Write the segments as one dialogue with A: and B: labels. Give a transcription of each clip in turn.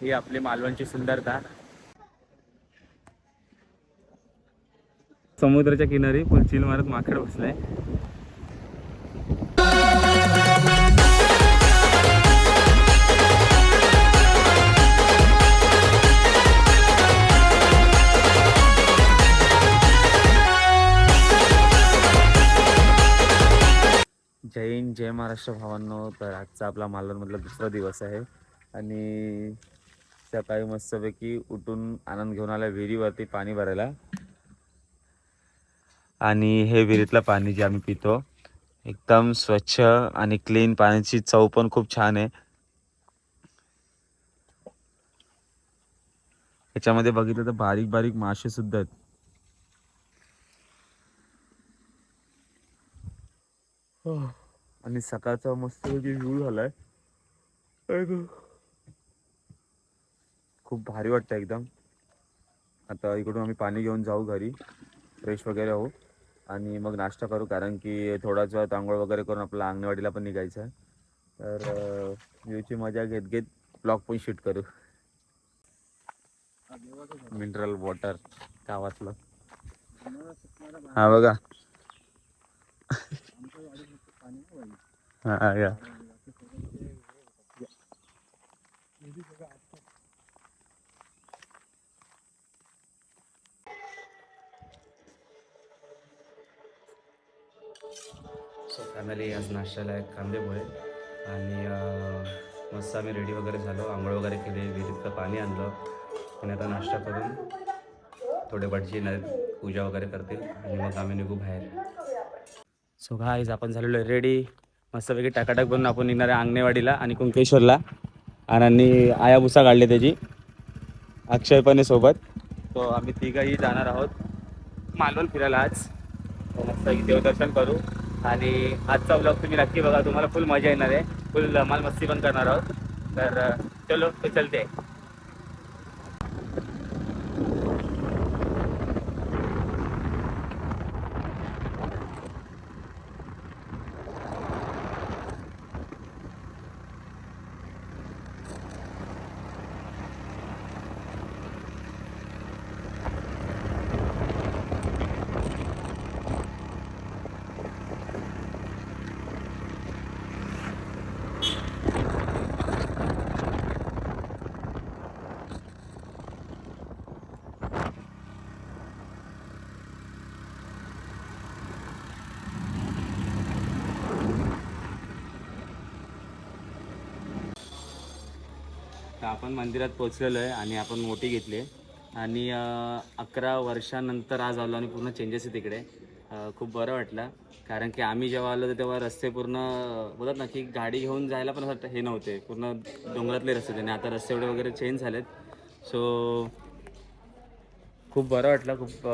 A: ही आपली मालवणची सुंदरता समुद्राच्या किनारी फुल मारत माकड बसलाय. जय हिंद जय महाराष्ट्र भावांनो. तर आजचा आपला मालवणमधला दुसरा दिवस आहे. आणि सकाळी मस्तपैकी उठून आनंद घेऊन आला विहिरीवरती पाणी भरायला. आणि हे विहिरीतलं पाणी जे आम्ही पितो एकदम स्वच्छ आणि क्लीन. पाण्याची चव पण खूप छान आहे. याच्यामध्ये बघितलं तर बारीक बारीक मासे सुद्धा आहेत. हो. आणि सकाळचा मस्त व्ह्यू झालाय. खूप भारी वाटतं एकदम. आता इकडून आम्ही पाणी घेऊन जाऊ घरी. फ्रेश वगैरे होऊ. आणि मग नाश्ता करू कारण की थोडाच वेळ आंघोळ वगैरे करून आपल्या अंगणवाडीला पण निघायचं आहे. तर व्ह्यूची मजा घेत घेत ब्लॉग पण शूट करू. मिनरल वॉटर गावातलं. हा बघा. हा या सो फॅमिली आज नाश्त्याला एक कांदेपोहे आणि मस्त आम्ही रेडी वगैरे झालो. आंघोळ वगैरे केली विहिरीतलं पाणी आणलं. आणि आता नाश्ता करून थोडे भटजी न पूजा वगैरे करतील आणि मग आम्ही निघू बाहेर. सो गाईज आपण झालेलो आहे रेडी मस्तपैकी टाकाटाक बनून आपण निघणार आहे आंगणेवाडीला आणि कुंकेश्वरला. आणि आयाभुसा काढले त्याची. अक्षय पण सोबत. तो आम्ही तिघही जाणार आहोत. मालवण फिरायला आज. मस्त देवदर्शन करू. आणि आजचा ब्लॉग तुम्ही नक्की बघा. तुम्हाला फुल मजा येणार आहे. फुल धमाल मस्ती पण करणार आहोत. तर चलो चलते. तर आपण मंदिरात पोचलेलो आहे आणि आपण मोठी घेतली आहे. आणि अकरा वर्षानंतर आज आलो आणि पूर्ण चेंजेस आहे तिकडे खूप बरं वाटलं. कारण की आम्ही जेव्हा आलो तेव्हा रस्ते पूर्ण बोलत ना की गाडी घेऊन जायला पण असं हे नव्हते. पूर्ण डोंगरातले रस्ते होते आणि आता रस्ते एवढे वगैरे चेंज झालेत. सो खूप बरं वाटलं. खूप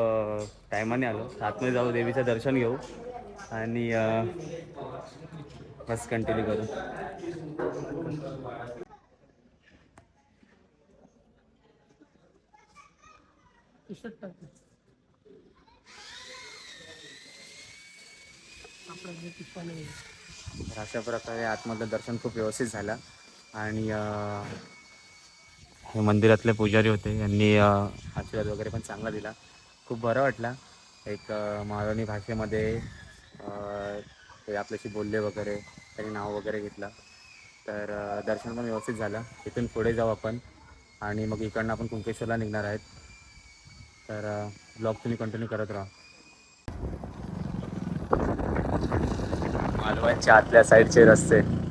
A: टायमाने आलो. आतमध्ये जाऊ देवीचं दर्शन घेऊ. आणि बस कंटिन्यू करू. तर अशा प्रकारे आतमधलं दर्शन खूप व्यवस्थित झालं. आणि हे मंदिरातले पुजारी होते. यांनी आशीर्वाद वगैरे पण चांगला दिला. खूप बरं वाटलं. एक मारवणी मालवणी भाषेमध्ये ते आपल्याशी बोलले वगैरे त्यांनी नाव वगैरे घेतलं. तर दर्शन पण व्यवस्थित झालं. इथून पुढे जाऊ आपण. आणि मग इकडनं आपण कुंकेश्वरला निघणार आहेत. तर ब्लॉग तुम्ही कंटिन्यू करत राहा. मालवणच्या आतल्या साईडचे रस्ते.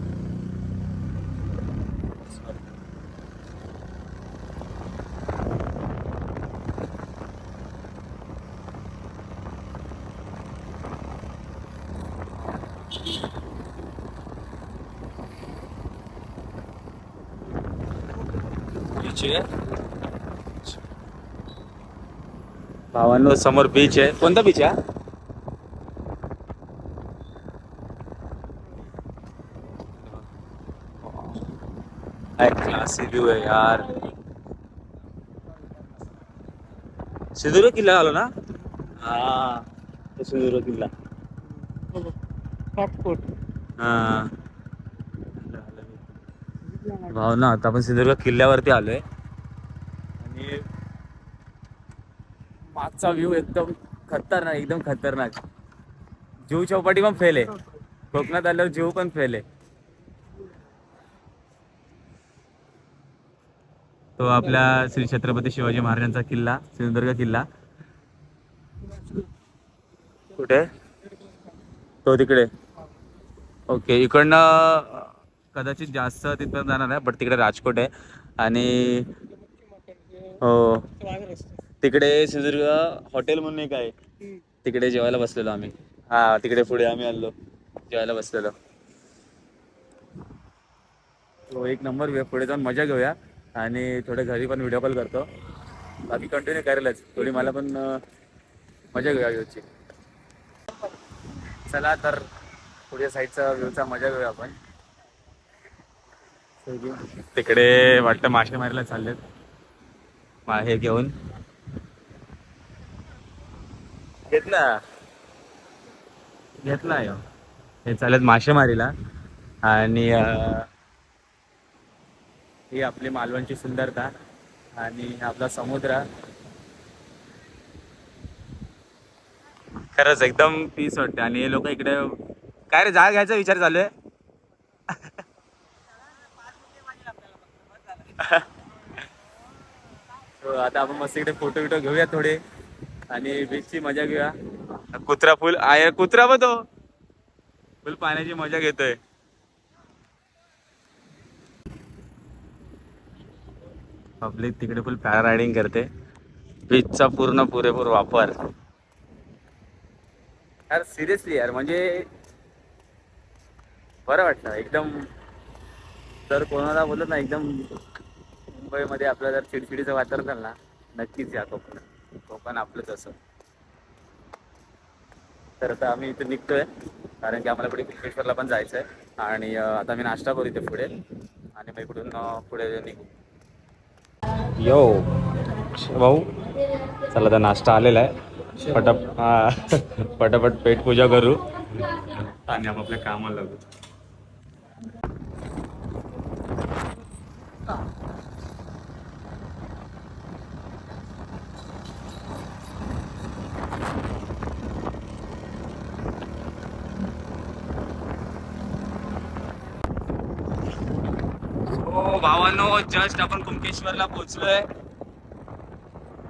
A: भावांनो समोर बीच आहे. कोणता बीच आहे? व्यू आहे यार. सिंधुदुर्ग किल्ला आलो ना? हा. सिंधुदुर्ग किल्ला. हा. भावना आता आपण सिंधुदुर्ग किल्ल्यावरती आलोय. आणि मागचा व्ह्यू एकदम खतरनाक एकदम खतरनाक. जीव चौपाटी पण फेल आहे. कोकणात आल्यावर जीव पण फेल आहे. तो आपल्या श्री छत्रपती शिवाजी महाराजांचा किल्ला सिंधुदुर्ग किल्ला. कुठे? तो तिकडे. ओके इकडनं कदाचित जास्त तिथपर्यंत जाणार आहे बट तिकडे राजकोट आहे. आणि हो. तिकडे सिंधुदुर्ग हॉटेल म्हणून एक आहे. तिकडे जेवायला बसलेलो आम्ही. हा तिकडे पुढे आम्ही आलो. जेवायला बसलेलो. तो एक नंबर पुढे जाऊन मजा घेऊया. आणि थोडे घरी पण व्हिडिओ कॉल करतो. बाकी कंटिन्यू करेलच. थोडी मला पण मजा घेऊया व्ह्यूची चला तर पुढे साईडचा व्ह्यूचा मजा घेऊया आपण. तिकडे वाटतं मासे मारायला चाललेत. मा हे घेऊन. घेतला. घेतला यो. हे चालत मासेमारीला. आणि ही आपली मालवणची सुंदरता. आणि आपला समुद्र. खरंच एकदम पीस वाटते. आणि हे लोक इकडे काय रे जागा घ्यायचा विचार चालू आहे? हो, आता आपण मस्त इकडे फोटो बिटो घेऊया थोडे. आणि बीचची मजा घेऊया. कुत्रा फुल आहे कुत्रा पण तो. फुल पाण्याची मजा घेतोय. पब्लिक तिकडे फुल पॅरारायडिंग करते. बीचचा पूर्ण पुरेपूर वापर. यार सिरियसली यार म्हणजे बरं वाटलं. एकदम जर कोणाला बोलत ना एकदम मुंबईमध्ये आपलं जर चिडचिडीचं वातावरण झालं ना नक्कीच या कोकण कोकण आपलंच असं. तर आता आम्ही इथे निघतोय कारण की आम्हाला पुढे कुंकेश्वरला पण जायचं आहे आणि आता मी नाश्ता करू इथे पुढे. आणि मग इकडून पुढे निघू. यो भाऊ चला आता नाश्ता आलेला आहे. पटाप पटापट पेट पूजा करू. आणि आपल्या कामाला लागू हो भावानो जस्ट आपण कुंकेश्वरला पोहोचलोय.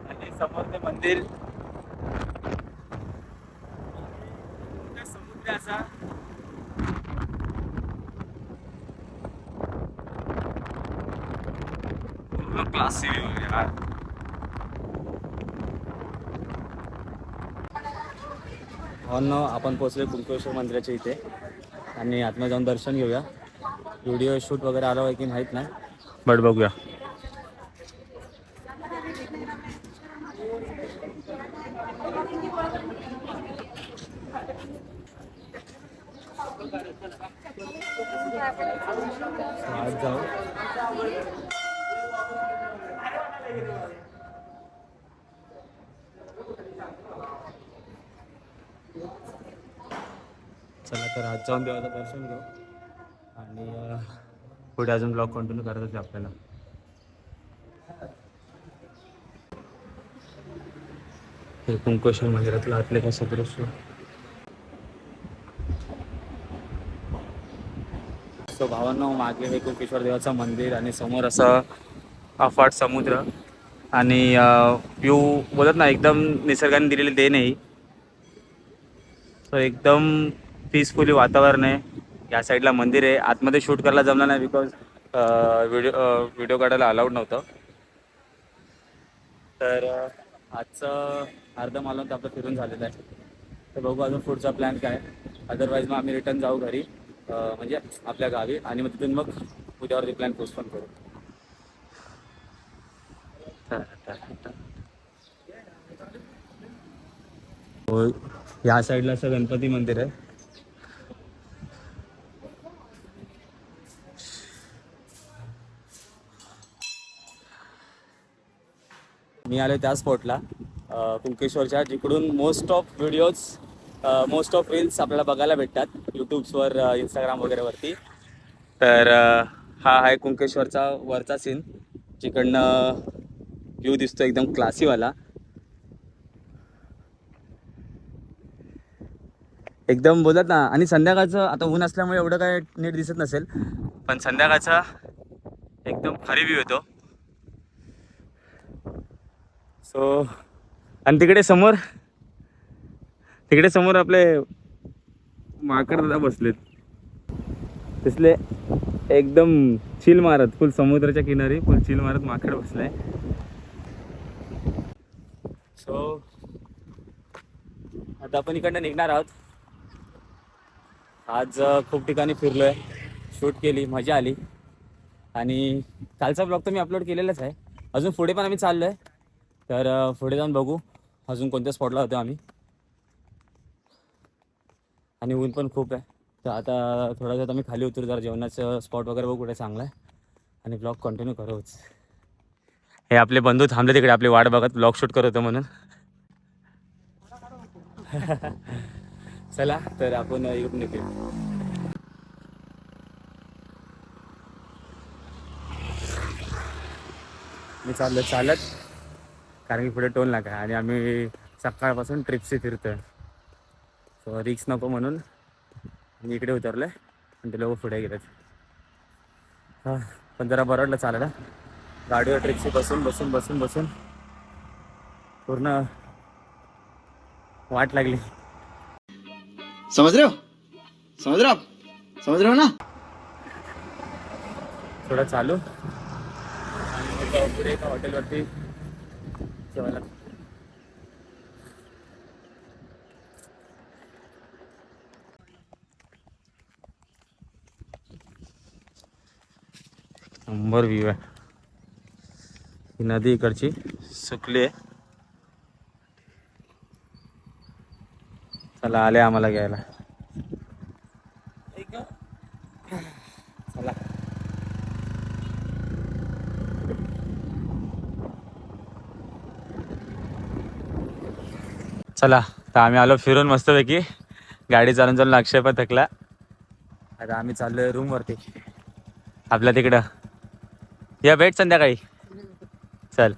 A: आणि समोर ते मंदिर. समुद्र असा. पूर्ण क्लासी यार. भावांनो आपण पोहोचलोय कुंकेश्वर मंदिराच्या इथे. आणि आतमध्ये जाऊन दर्शन घेऊया. व्हिडिओ शूट वगैरे आला आहे की माहीत नाही. बट बघूया. आज जाऊ चला तर आज जाऊन देवाचं दर्शन घेऊ. आणि पुढे अजून ब्लॉग कंटिन्यू करायचं आपल्याला. हे कुंकेश्वर मंदिरातलं आतले कसं दृश्य? सो भावांना मागे हे कुंकेश्वर देवाचं मंदिर आणि समोर असं अफाट समुद्र आणि व्ह्यू बोलत ना एकदम निसर्गाने दिलेली देण आहे. सो एकदम पीसफुली वातावरण आहे. या साईडला मंदिर आहे. आतमध्ये शूट करायला जमलं नाही बिकॉज व्हिडिओ व्हिडिओ काढायला अलाउड नव्हतं. तर आजचं अर्ध मालवण तर आपलं फिरून झालेलं आहे. तर बघू अजून पुढचा प्लॅन काय अदरवाईज मग आम्ही रिटर्न जाऊ घरी म्हणजे आपल्या गावी आणि मग तिथून मग उद्यावरती प्लॅन पोस्टपोन करू. हो या साईडला असं गणपती मंदिर आहे. मी आलो त्या स्पॉटला कुंकेश्वरच्या जिकडून most of videos most of reels आपल्याला बघायला भेटतात यूट्यूब्सवर इंस्टाग्राम वगैरेवरती तर हा आहे कुंकेश्वरचा वरचा सीन जिकडनं व्ह्यू दिसतो एकदम क्लासीवाला एकदम बोलत ना आणि संध्याकाळचं आता ऊन असल्यामुळे एवढं काय नीट दिसत नसेल पण संध्याकाळचा एकदम खरी व्ह्यू येतो. सो आणि तिकडे समोर तिकडे समोर आपले माकड दादा बसलेत. तिथले एकदम चिल मारत फुल समुद्राच्या किनारी फुल चिल मारत माकड बसलाय. सो आता आपण इकडनं निघणार आहोत. आज खूप ठिकाणी फिरलोय. शूट केली मजा आली. आणि कालचा ब्लॉग तर मी अपलोड केलेलाच आहे. अजून पुढे पण आम्ही चाललो आहे तर पुढे जाऊन बघू. अजून कोणत्या स्पॉटला होतो आम्ही. आणि ऊन पण खूप आहे. तर आता थोडा वेळ आम्ही खाली उतरू जरा. जेवणाचं स्पॉट वगैरे बघू कुठे चांगला आहे. आणि ब्लॉग कंटिन्यू करूच. हे आपले बंधू थांबले तिकडे. आपली वाट बघत ब्लॉग शूट करत होतो म्हणून. चला तर आपण इकडून निघूया. मी चाललो चालत. कारण की पुढे टोल नाका आहे आणि आम्ही सकाळपासून ट्रिपशी फिरतोय. सो रिक्स नको म्हणून मी इकडे उतरलोय आणि ते लोक पुढे गेलेत. हां पण जरा बरं वाटलं चालायला. गाडीवर ट्रिपशी बसून बसून बसून बसून पूर्ण वाट लागली.
B: समझ रहे हो? हो आप? समझ रहे हो ना?
A: थोडं चालू. पुढे एका हॉटेलवरती जेवायला. नंबर व्ह्यू आहे. ही नदी इकडची सुकली आहे. चला आले आम्हाला घ्यायला. चला. चला तर आम्ही आलो फिरून मस्तपैकी. गाडी चालून चालून अक्षय पण थकला. आता आम्ही चाललोय रूमवरती आपल्या तिकडं. या भेट संध्याकाळी. चल.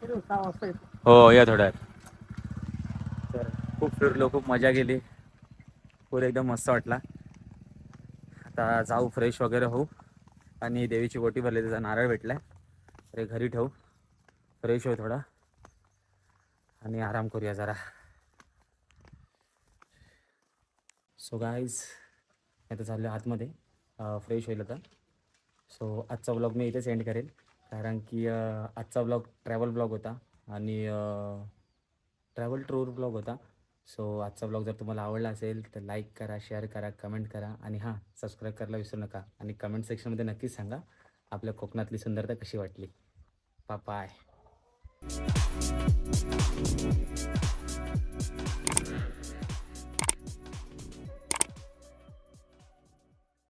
A: हो या थोड्या तर खूप फिरलो खूप मजा केली. पूर एकदम मस्त वाटला. आता जाऊ फ्रेश वगैरे होऊ. आणि देवीची गोटी भरली त्याचा नारळ भेटलाय. तर घरी ठेवू. फ्रेश होऊ थोडा. आणि आराम करूया जरा. सो गाईज आता चाललं आतमध्ये. फ्रेश होईल आता. सो आजचा ब्लॉग मी इथेच एंड करेल. कारण की आजचा ब्लॉग ट्रॅव्हल ब्लॉग होता. आणि ट्रॅव्हल टूर ब्लॉग होता. सो आजचा ब्लॉग जर तुम्हाला आवडला असेल तर लाईक करा शेअर करा कमेंट करा. आणि हां सबस्क्राईब करायला विसरू नका. आणि कमेंट सेक्शनमध्ये नक्कीच सांगा आपल्या कोकणातली सुंदरता कशी वाटली. बाय